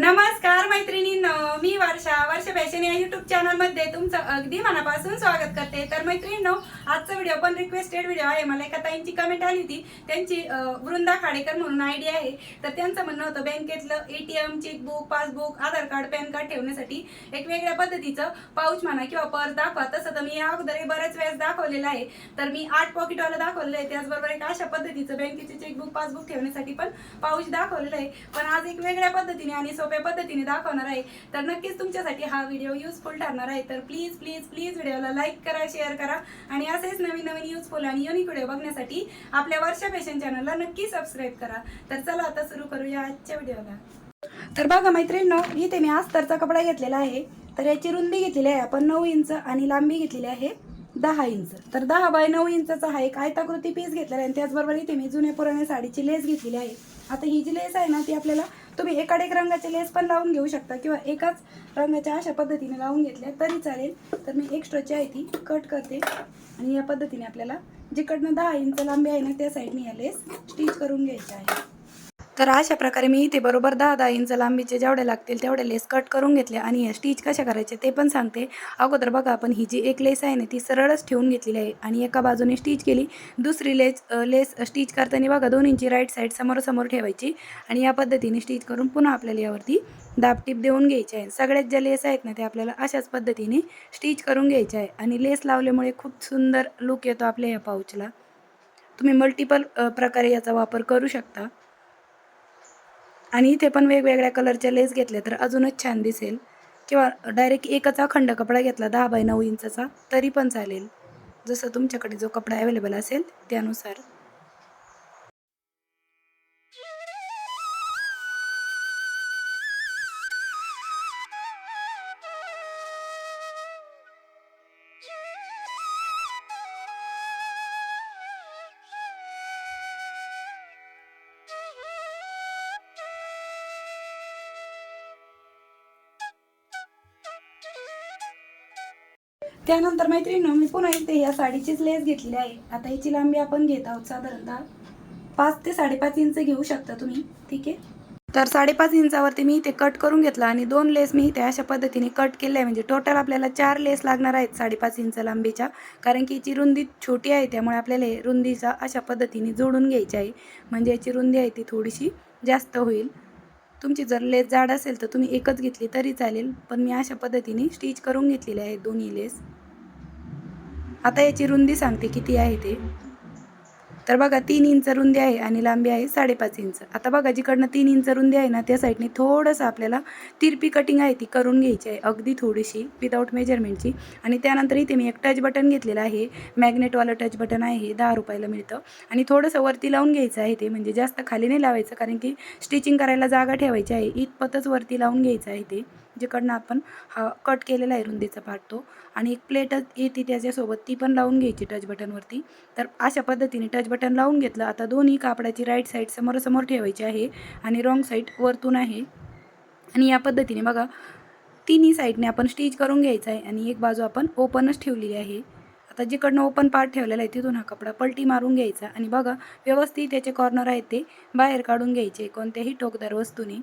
नमस्कार मैत्रिणींनो मी वर्षा. वर्षा फॅशन या युट्यूब चॅनलमध्ये तुमचं अगदी मनापासून स्वागत करते. तर मैत्रिणींनो आजचा व्हिडिओ पण रिक्वेस्टेड व्हिडिओ आहे. मला एका ताईंची कमेंट आली होती. त्यांची वृंदा खाडेकर म्हणून आयडी आहे. तर त्यांचं म्हणणं होतं बँकेतलं A T M chequebook passbook Aadhaar card PAN card ठेवण्यासाठी एक वेगळ्या पद्धतीचं पाऊच म्हणा किंवा पर्स दाखवा. तसं तर मी या अगोदर बऱ्याच वेळेस दाखवलेलं आहे. तर मी आठ पॉकेटवाला दाखवलेलं आहे. त्याचबरोबर एक अशा पद्धतीचं बँकेचे चेकबुक पासबुक ठेवण्यासाठी पण पाऊच दाखवलेलं आहे. पण आज एक वेगळ्या पद्धतीने आणि सोप्या पद्धतीने दाखवणार आहे. तर नक्कीच तुमच्यासाठी हा व्हिडिओ युजफुल ठरणार आहे. तर प्लीज प्लीज प्लीज व्हिडिओला लाईक करा शेअर करा. आणि असेच नवीन नवीन युजफुल आणि युनिक व्हिडिओ बघण्यासाठी आपल्या वर्षा फॅशन चॅनलला नक्की सबस्क्राईब करा. तर चला आता सुरू करूया आजच्या व्हिडिओला तर बघा मैत्रिणींनो इथे मी अस्तरचा कपडा घेतलेला आहे. तर याची रुंदी घेतलेली आहे आपण नऊ इंच आणि लांबी घेतलेली आहे दहा इंच. तर दहा बाय नऊ इंचाचा हा एक आयताकृती पीस घेतलेला आहे आणि त्याचबरोबर इथे मी जुन्या पुराण्या साडीची लेस घेतलेली आहे. आता ही जी लेस आहे ना ती आपल्याला तुम्ही एकाड एक रंगाचे लेस पण लावून घेऊ शकता किंवा एकाच रंगाच्या अशा पद्धतीने लावून घेतल्या तरी चालेल. तर मी एक्स्ट्राची आहे ती कट करते. आणि या पद्धतीने आपल्याला जिकडनं दहा इंच लांबी आहे ना त्या साईडने या लेस स्टिच करून घ्यायची आहे. तर अशा प्रकारे मी इथे बरोबर दहा दहा इंच लांबीचे जेवढे लागतील तेवढे लेस कट करून घेतले आणि या स्टिच कशा करायचे ते पण सांगते. अगोदर बघा आपण ही जी एक लेस आहे ना ती सरळच ठेवून घेतलेली आहे आणि एका बाजूने स्टिच केली. दुसरी लेस लेस स्टिच करताना बघा दोन इंची राईट साईड समोरासमोर ठेवायची आणि या पद्धतीने स्टिच करून पुन्हा आपल्याला यावरती दाबटीप देऊन घ्यायचे आहे. सगळ्यात ज्या लेस आहेत ना ते आपल्याला अशाच पद्धतीने स्टिच करून घ्यायचे आहे आणि लेस लावल्यामुळे खूप सुंदर लुक येतो आपल्या या पाऊचला तुम्ही मल्टिपल प्रकारे याचा वापर करू शकता. आणि इथे पण वेगवेगळ्या कलरच्या लेस घेतल्या तर अजूनच छान दिसेल. किंवा डायरेक्ट एकाचा खंड कपडा घेतला दहा बाय नऊ इंचाचा तरी पण चालेल. जसं तुमच्याकडे जो कपडा अवेलेबल असेल त्यानुसार. त्यानंतर मैत्रिणी मी पुन्हा इथे या साडीचीच लेस घेतलेली आहे. आता याची लांबी आपण घेत आहोत साधारणतः पाच ते साडेपाच इंच घेऊ शकता तुम्ही ठीक आहे? तर साडेपाच इंचावरती मी इथे कट करून घेतला आणि दोन लेस मी इथे अशा पद्धतीने कट केले आहे. म्हणजे टोटल आपल्याला चार लेस लागणार आहेत साडेपाच इंच लांबीच्या. कारण की याची रुंदी छोटी आहे त्यामुळे आपल्याला हे रुंदीचा अशा पद्धतीने जोडून घ्यायची आहे. म्हणजे याची रुंदी आहे ती थोडीशी जास्त होईल. तुमची जर लेस जाड असेल तर तुम्ही एकच घेतली तरी चालेल. पण मी अशा पद्धतीने स्टिच करून घेतलेली आहे दोन्ही लेस. आता याची रुंदी सांगते किती आहे ते. तर बघा तीन इंच रुंदी आहे आणि लांबी आहे साडेपाच इंच. आता बघा जिकडनं तीन इंच रुंदी आहे ना त्या साईडने थोडंसं आपल्याला तिरपी कटिंग आहे ती करून घ्यायची आहे अगदी थोडीशी विदाऊट मेजरमेंटची आणि त्यानंतर इथे मी एक टच बटन घेतलेलं आहे मॅग्नेटवालं टच बटन आहे हे दहा रुपयाला मिळतं. आणि थोडंसं वरती लावून घ्यायचं आहे ते म्हणजे जास्त खाली नाही लावायचं कारण की स्टिचिंग करायला जागा ठेवायची आहे इतपतच वरती लावून घ्यायचं आहे ते. जिकडनं आपण हा कट केलेला आहे रुंदीचा पार्ट तो आणि एक प्लेट येते त्याच्यासोबत ती पण लावून घ्यायची टच बटनवरती तर अशा पद्धतीने टच बटन लावून घेतलं. आता दोन्ही कापडाची राईट साईड समोरासमोर ठेवायची आहे आणि रॉंग साईड वरतून आहे. आणि या पद्धतीने बघा तिन्ही साईडने आपण स्टिच करून घ्यायचं आहे आणि एक बाजू आपण ओपनच ठेवलेली आहे. आता जिकडनं ओपन पार्ट ठेवलेला आहे तिथून हा कपडा पलटी मारून घ्यायचा. आणि बघा व्यवस्थित त्याचे कॉर्नर आहेत ते बाहेर काढून घ्यायचे कोणत्याही टोकदार वस्तूने.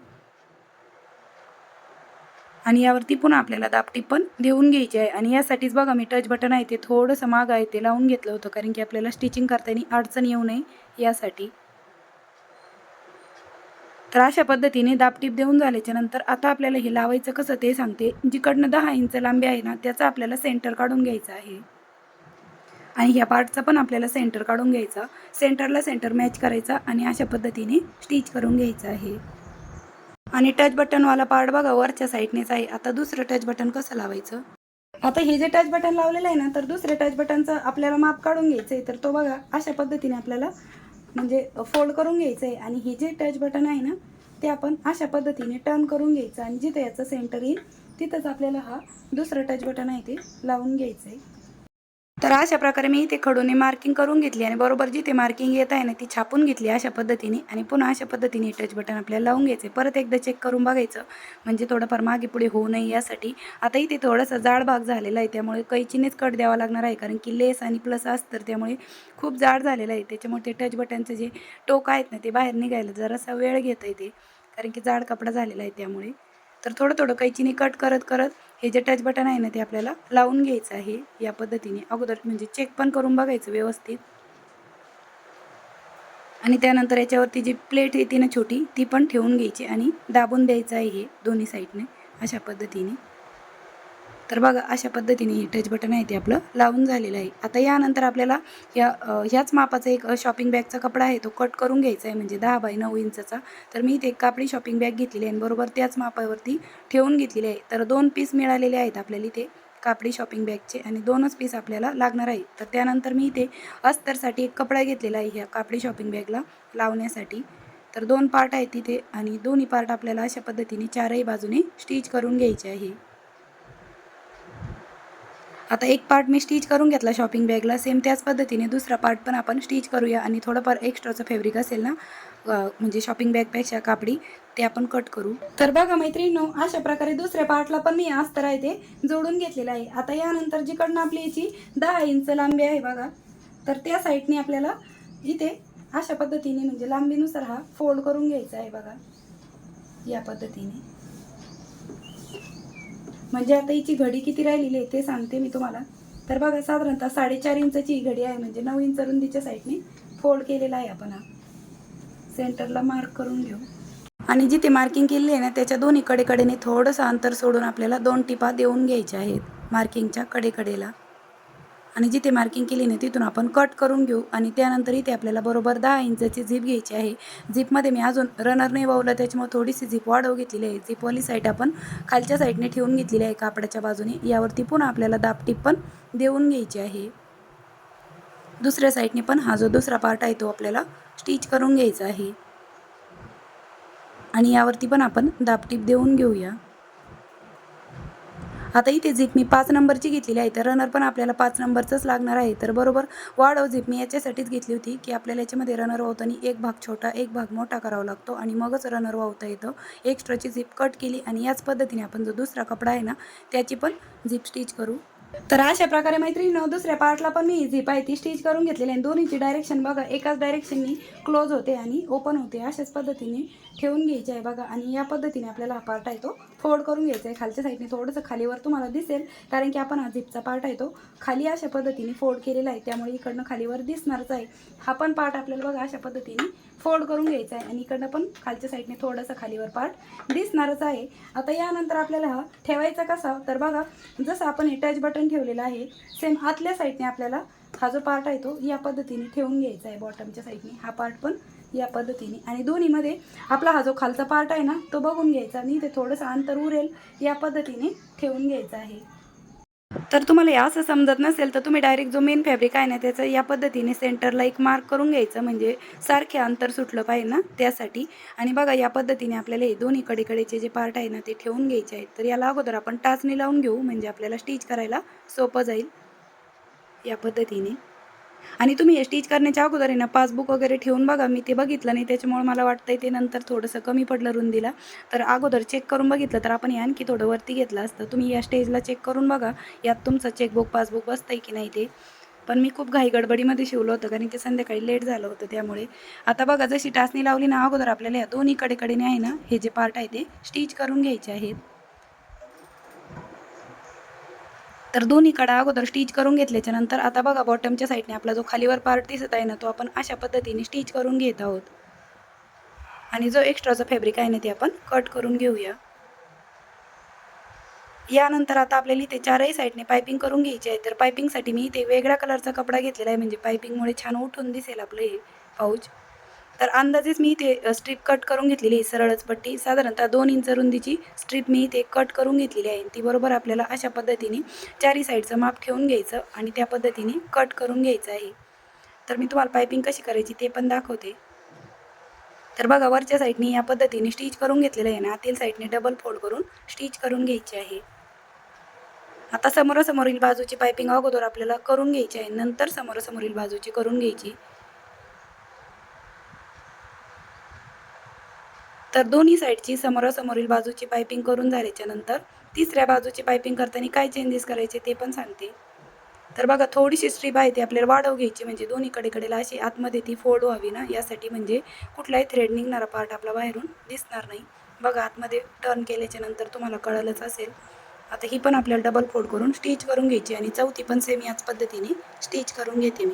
आणि यावरती पुन्हा आपल्याला दापटी पण देऊन घ्यायची आहे. आणि यासाठीच बघा मी टच बटन आहे ते थोडंसं माग आहे ते लावून घेतलं होतं कारण की आपल्याला स्टिचिंग करताना अडचण येऊ नये यासाठी. तर अशा पद्धतीने दापटीप देऊन झाल्याच्यानंतर आता आपल्याला हे लावायचं कसं ते सांगते. जिकडनं दहा इंच लांबी आहे ना त्याचा आपल्याला सेंटर काढून घ्यायचा आहे. आणि ह्या पार्टचा पण आपल्याला सेंटर काढून घ्यायचा. सेंटरला सेंटर मॅच करायचा आणि अशा पद्धतीने स्टिच करून घ्यायचं आहे. आणि टच बटनवाला पार्ट बघा वरच्या साईडनेच आहे आता दुसरं टच बटन कसं लावायचं? आता हे जे टच बटन लावलेलं आहे ना तर दुसऱ्या टच बटनचं आपल्याला माप काढून घ्यायचं आहे तर तो बघा अशा पद्धतीने आपल्याला म्हणजे फोल्ड करून घ्यायचं आहे आणि हे जे टच बटन आहे ना ते आपण अशा पद्धतीने टर्न करून घ्यायचं. आणि जिथं याचं सेंटर येईल तिथंच आपल्याला हा दुसरं टच बटन आहे ते लावून घ्यायचं आहे तर अशा प्रकारे मी इथे खडूने मार्किंग करून घेतली आणि बरोबर जिथे मार्किंग येत आहे ना ती छापून घेतली अशा पद्धतीने. आणि पुन्हा अशा पद्धतीने टच बटन आपल्याला लावून घ्यायचे. परत एकदा चेक करून बघायचं. म्हणजे थोडंफार मागे पुढे होऊ नये यासाठी. आता इथे थोडासा जाड भाग झालेला आहे त्यामुळे कैचीनेच कट द्यावा लागणार आहे. कारण की लेस आणि प्लस असतं त्यामुळे खूप जाड झालेलं आहे. त्याच्यामुळे ते टच बटनचं जे टोक आहेत ना ते बाहेर निघायला जरासा वेळ घेत आहे ते. कारण की जाड कपडा झालेला आहे त्यामुळे. तर थोडं थोडं कैचीने कट करत करत हे जे टच बटन आहे ना ते आपल्याला लावून घ्यायचं आहे या पद्धतीने. अगोदर म्हणजे चेक पण करून बघायचं व्यवस्थित. आणि त्यानंतर याच्यावरती जी प्लेट येते ना छोटी ती पण ठेवून घ्यायची आणि दाबून द्यायचं आहे हे दोन्ही साईडने अशा पद्धतीने. तर बघा अशा पद्धतीने हे टच बटन आहे ते आपलं लावून झालेलं आहे. आता यानंतर आपल्याला या ह्याच मापाचा एक शॉपिंग बॅगचा कपडा आहे तो कट करून घ्यायचा आहे म्हणजे दहा बाय नऊ इंचचा. तर मी इथे एक कापडी शॉपिंग बॅग घेतलेली आहे आणि बरोबर त्याच मापावरती ठेवून घेतलेली आहे. तर दोन पीस मिळालेले आहेत आपल्याला इथे कापडी शॉपिंग बॅगचे आणि दोनच पीस आपल्याला लागणार आहे. तर त्यानंतर मी इथे अस्तरसाठी एक कपडा घेतलेला आहे ह्या कापडी शॉपिंग बॅगला लावण्यासाठी. तर दोन पार्ट आहेत तिथे आणि दोन्ही पार्ट आपल्याला अशा पद्धतीने चारही बाजूने स्टिच करून घ्यायचे आहे. आता एक पार्ट मी स्टिच करून घेतला शॉपिंग बॅगला सेम त्याच पद्धतीने दुसरा पार्ट पण आपण स्टिच करूया. आणि थोडंफार एक्स्ट्राचं फॅब्रिक असेल ना म्हणजे शॉपिंग बॅगपेक्षा कापडी ते आपण कट करू. तर बघा मैत्रिणीनो अशा प्रकारे दुसऱ्या पार्टला पण मी अस्तर आहे ते जोडून घेतलेलं आहे. आता यानंतर जिकडनं आपली याची दहा इंच लांबी आहे बघा तर त्या साईडने आपल्याला इथे अशा पद्धतीने म्हणजे लांबीनुसार हा फोल्ड करून घ्यायचा आहे बघा. या पद्धतीने. म्हणजे आता हिची घडी किती राहिलेली आहे ते सांगते मी तुम्हाला. तर बघा साधारणतः साडेचार इंचची ही घडी आहे म्हणजे नऊ इंच रुंदीच्या साईडने फोल्ड केलेला आहे आपण हा. सेंटरला मार्क करून घेऊ. आणि जिथे मार्किंग केलेली आहे ना त्याच्या दोन्ही कडेकडेने थोडंसं अंतर सोडून आपल्याला दोन टिपा देऊन घ्यायच्या आहेत मार्किंगच्या कडेकडेला. आणि जिथे मार्किंग केली नाही तिथून आपण कट करून घेऊ. आणि त्यानंतर इथे आपल्याला बरोबर दहा इंचाची झीप घ्यायची आहे. झीपमध्ये मी अजून रनर नाही वावलं त्याच्यामुळे थोडीशी झीप वाढव घेतलेली आहे. झीपवाली साईड आपण खालच्या साईडने ठेवून घेतलेली आहे कापडाच्या बाजूने. यावरती पुन्हा आपल्याला दाबटीप पण देऊन घ्यायची आहे. दुसऱ्या साईडने पण हा जो दुसरा पार्ट आहे तो आपल्याला स्टिच करून घ्यायचा आहे. आणि यावरती पण आपण दाबटीप देऊन घेऊया. आता इथे झिप मी पाच नंबरची घेतलेली आहे तर रनर पण आपल्याला पाच नंबरचंच लागणार आहे. तर बरोबर वाढव झिप. मी याच्यासाठीच घेतली होती की आपल्याला याच्यामध्ये रनर वाहताना एक भाग छोटा एक भाग मोठा करावा लागतो आणि मगच रनर वाहता येतो एक्स्ट्राची झिप कट केली आणि याच पद्धतीने आपण जो दुसरा कपडा आहे ना त्याची पण झिप स्टिच करू. तर अशा प्रकारे मैत्रिणीनं दुसऱ्या पार्टला पण मी झिप आहे. ती स्टिच करून घेतलेली आहे. दोन्हीची डायरेक्शन बघा. एकाच डायरेक्शननी क्लोज होते आणि ओपन होते. अशाच पद्धतीने ठेवून घ्यायची आहे बघा. आणि या पद्धतीने आपल्याला हा पार्ट आहे तो फोल्ड करून घ्यायचा आहे. खालच्या साईडने थोडंसं खालीवर तुम्हाला दिसेल. कारण की आपण हा झिपचा पार्ट आहे तो खाली अशा पद्धतीने फोल्ड केलेला आहे. त्यामुळे इकडनं खालीवर दिसणारच आहे. हा पण पार्ट आपल्याला बघा अशा पद्धतीने फोल्ड करून घ्यायचा आहे आणि इकडनं पण खालच्या साईडने थोडंसं खालीवर पार्ट दिसणारच आहे. आता यानंतर आपल्याला हा ठेवायचा कसा? तर बघा जसं आपण हे टच बटन ठेवलेलं आहे सेम आतल्या साईडने आपल्याला हा जो पार्ट आहे तो या पद्धतीने ठेवून घ्यायचा आहे बॉटमच्या साईडने. हा पार्ट पण या पद्धतीने. आणि दोन्हीमध्ये आपला हा जो खालचा पार्ट आहे ना तो बघून घ्यायचा आणि ते थोडंसं अंतर उरेल या पद्धतीने ठेवून घ्यायचा आहे. तर तुम्हाला हे असं समजत नसेल तर तुम्ही डायरेक्ट जो मेन फॅब्रिक आहे ना त्याचं या पद्धतीने सेंटरला एक मार्क करून घ्यायचं. म्हणजे सारखे अंतर सुटलं पाहिजे ना त्यासाठी. आणि बघा या पद्धतीने आपल्याला हे दोन्ही कडेकडेचे जे पार्ट आहे ना ते ठेवून घ्यायचे आहेत. तर याला अगोदर आपण टाचणी लावून घेऊ. म्हणजे आपल्याला स्टिच करायला सोपं जाईल या पद्धतीने. आणि तुम्ही हे स्टिच करण्याच्या अगोदर आहे ना पासबुक वगैरे ठेवून बघा. मी ते बघितलं नाही त्याच्यामुळे मला वाटतंय ते नंतर थोडंसं कमी पडलं रुंदीला. तर अगोदर चेक करून बघितलं तर आपण हे आणखी थोडं वरती घेतलं असतं. तुम्ही या स्टेजला चेक करून बघा यात तुमचं चेकबुक पासबुक बसतंय की नाही ते. पण मी खूप घाई गडबडीमध्ये शिवलं होतं कारण की संध्याकाळी लेट झालं होतं त्यामुळे. आता बघा जशी टाचणी लावली ना अगोदर आपल्याला या दोन्ही कडेकडेने आहे ना हे जे पार्ट आहे ते स्टिच करून घ्यायचे आहेत. तर दोन्ही कडा अगोदर स्टिच करून घेतल्याच्या नंतर आता बघा बॉटमच्या साईडने आपला जो खालीवर पार्ट दिसत आहे ना तो आपण अशा पद्धतीने स्टिच करून घेत आहोत. आणि जो एक्स्ट्राचा फॅब्रिक आहे ना ते आपण कट करून घेऊया. यानंतर आता आपल्याला इथे चारही साईडने पायपिंग करून घ्यायची आहे. तर पायपिंगसाठी मी इथे वेगळ्या कलरचा कपडा घेतलेला आहे. म्हणजे पायपिंगमुळे छान उठून दिसेल आपलं हे पाऊच. तर अंदाजेच मी इथे स्ट्रीप कट करून घेतलेली आहे सरळच पट्टी. साधारणतः दोन इंच रुंदीची स्ट्रीप मी इथे कट करून घेतलेली आहे. ती बरोबर आपल्याला अशा पद्धतीने चारी साईडचं माप ठेवून घ्यायचं आणि त्या पद्धतीने कट करून घ्यायचं आहे. तर मी तुम्हाला पायपिंग कशी करायची ते पण दाखवते. तर बघा वरच्या साईडने या पद्धतीने स्टिच करून घेतलेलं आहे ना आतील साईडने डबल फोल्ड करून स्टिच करून घ्यायची आहे. आता समोरासमोरील बाजूची पायपिंग अगोदर आपल्याला करून घ्यायची आहे. नंतर समोरासमोरील बाजूची करून घ्यायची. तर दोन्ही साईडची समोरासमोरील बाजूची पायपिंग करून झाल्याच्यानंतर तिसऱ्या बाजूची पायपिंग करताना काय चेंजेस करायचे ते पण सांगते. तर बघा थोडीशी स्ट्रीप आहे ती आपल्याला वाढव घ्यायची म्हणजे दोन्हीकडे कडेला अशी आतमध्ये ती फोल्ड व्हावी ना यासाठी म्हणजे कुठलाही थ्रेड निघणारा पार्ट आपला बाहेरून दिसणार नाही. बघा आतमध्ये टर्न केल्याच्यानंतर तुम्हाला कळलंच असेल. आता ही पण आपल्याला डबल फोल्ड करून स्टिच करून घ्यायची आणि चौथी पण सेम याच पद्धतीने स्टिच करून घेते मी.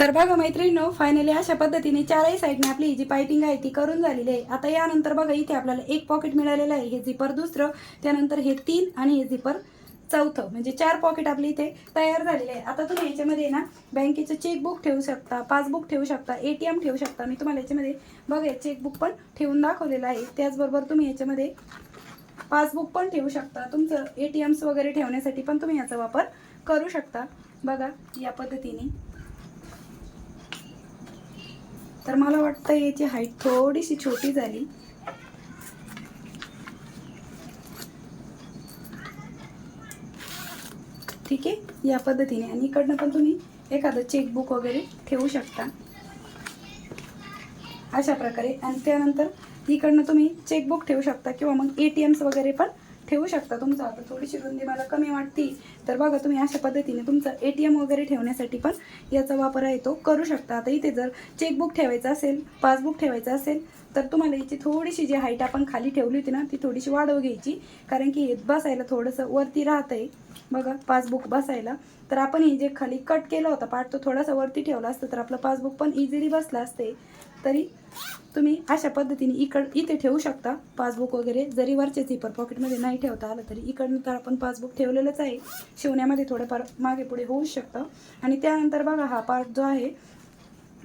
तर बघा मैत्रिणीनो फायनली अशा पद्धतीने चारही साईडने आपली ही जी पायपिंग आहे ती करून झालेली आहे. आता यानंतर बघा इथे आपल्याला एक पॉकेट मिळालेलं आहे. हे झिपर दुसरं त्यानंतर हे तीन आणि हे झिपर चौथं. म्हणजे चार पॉकेट आपली इथे तयार झालेले आहे. आता तुम्ही याच्यामध्ये ना बँकेचं चेकबुक ठेवू शकता पासबुक ठेवू शकता ए टी एम ठेवू शकता. मी तुम्हाला याच्यामध्ये बघा चेकबुक पण ठेवून दाखवलेलं आहे. त्याचबरोबर तुम्ही याच्यामध्ये पासबुक पण ठेवू शकता. तुमचं ए टी एम्स वगैरे ठेवण्यासाठी पण तुम्ही याचा वापर करू शकता. बघा या पद्धतीने. तर मला वाटतं याची हाईट थोडीशी छोटी झाली. ठीक आहे? या पद्धतीने. आणि इकडनं पण तुम्ही एखादं चेकबुक वगैरे ठेवू शकता. अशा प्रकारे. आणि त्यानंतर इकडनं तुम्ही चेकबुक ठेवू शकता किंवा मग ए टी एम्स वगैरे पण ठेवू शकता. तुमचं आता थोडीशी रुंदी मला कमी वाटती. तर बघा तुम्ही अशा पद्धतीने तुमचं ए टी एम वगैरे ठेवण्यासाठी पण याचा वापर आहे तो करू शकता. आता इथे जर चेकबुक ठेवायचं असेल पासबुक ठेवायचं असेल तर तुम्हाला याची थोडीशी जी हाईट आपण खाली ठेवली होती ना ती थोडीशी वाढव घ्यायची. कारण की हे बसायला थोडंसं वरती राहतं आहे बघा पासबुक बसायला. तर आपण हे जे खाली कट केला होता पार्ट तो थोडासा वरती ठेवला असतं तर आपलं पासबुक पण इझिली बसलं असते. तरी तुम्ही अशा पद्धतीने इकड इथे ठेवू शकता. पासबुक वगैरे जरी वरचे झिपर पॉकेटमध्ये नाही ठेवता आलं तरी इकडनं तर आपण पासबुक ठेवलेलंच आहे. शिवण्यामध्ये थोडंफार मागे पुढे होऊ शकतं. आणि त्यानंतर बघा हा पार्ट जो आहे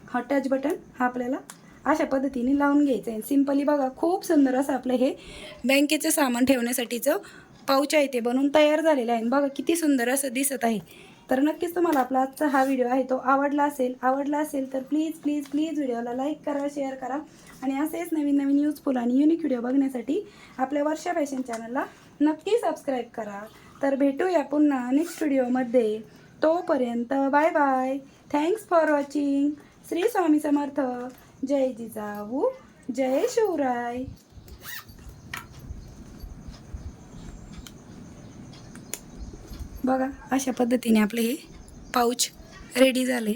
हा टच बटन हा आपल्याला अशा पद्धतीने लावून घ्यायचं आहे. सिम्पली बघा खूप सुंदर असं आपलं हे बँकेचं सामान ठेवण्यासाठीचं पाऊच आहे ते बनवून तयार झालेलं आहे. बघा किती सुंदर असं दिसत आहे. तर नक्कीच तुम्हाला आपला आजचा हा व्हिडिओ आहे तो आवडला असेल आवडला असेल तर प्लीज प्लीज प्लीज व्हिडिओला लाईक करा शेअर करा. आणि असेच नवीन नवीन यूजफुल आणि युनिक व्हिडिओ बघण्यासाठी आपल्या वर्षा फॅशन चॅनलला नक्की सबस्क्राईब करा. तर भेटूया पुन्हा नेक्स्ट व्हिडिओमध्ये तोपर्यंत bye bye thanks for watching Shri Swami Samarth. जय जिजाऊ. जय शिवराय. बघा अशा पद्धतीने आपले हे पाऊच रेडी झाले